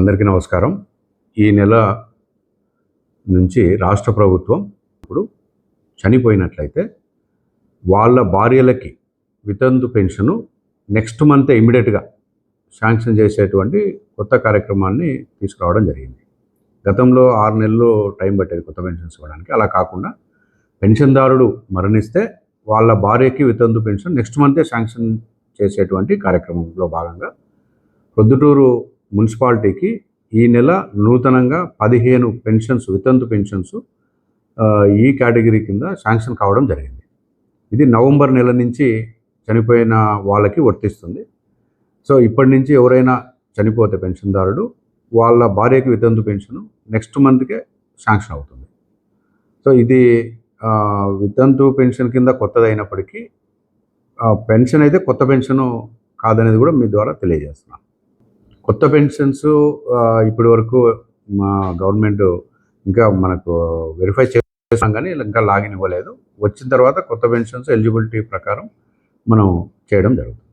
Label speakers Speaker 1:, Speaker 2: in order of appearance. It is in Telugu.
Speaker 1: అందరికీ నమస్కారం. ఈ నెల నుంచి రాష్ట్ర ప్రభుత్వం ఇప్పుడు చనిపోయినట్లయితే వాళ్ళ భార్యలకి వితంతు పెన్షను నెక్స్ట్ మంత్ ఇమీడియట్గా శాంక్షన్ చేసేటువంటి కొత్త కార్యక్రమాన్ని తీసుకురావడం జరిగింది. గతంలో ఆరు నెలలు టైం పట్టేది కొత్త పెన్షన్స్ ఇవ్వడానికి. అలా కాకుండా పెన్షన్దారుడు మరణిస్తే వాళ్ళ భార్యకి వితంతు పెన్షన్ నెక్స్ట్ మంతే శాంక్షన్ చేసేటువంటి కార్యక్రమంలో భాగంగా ప్రొద్దుటూరు మున్సిపాలిటీకి ఈ నెల నూతనంగా పదిహేను పెన్షన్స్ వితంతు పెన్షన్స్ ఈ కేటగిరీ కింద శాంక్షన్ కావడం జరిగింది. ఇది నవంబర్ నెల నుంచి చనిపోయిన వాళ్ళకి వర్తిస్తుంది. సో ఇప్పటి నుంచి ఎవరైనా చనిపోతే పెన్షన్దారుడు వాళ్ళ భార్యకి వితంతు పెన్షన్ నెక్స్ట్ మంత్కే శాంక్షన్ అవుతుంది. సో ఇది వితంతు పెన్షన్ కింద కొత్తది అయినప్పటికీ పెన్షన్ అయితే కొత్త పెన్షన్ కాదనేది కూడా మీ ద్వారా తెలియజేస్తున్నాను. కొత్త పెన్షన్స్ ఇప్పటి వరకు మా గవర్నమెంట్ ఇంకా మనకు వెరిఫై చేస్తాం కానీ ఇంకా లాగిన్ ఇవ్వలేదు. వచ్చిన తర్వాత కొత్త పెన్షన్స్ ఎలిజిబిలిటీ ప్రకారం మనం చేయడం జరుగుతుంది.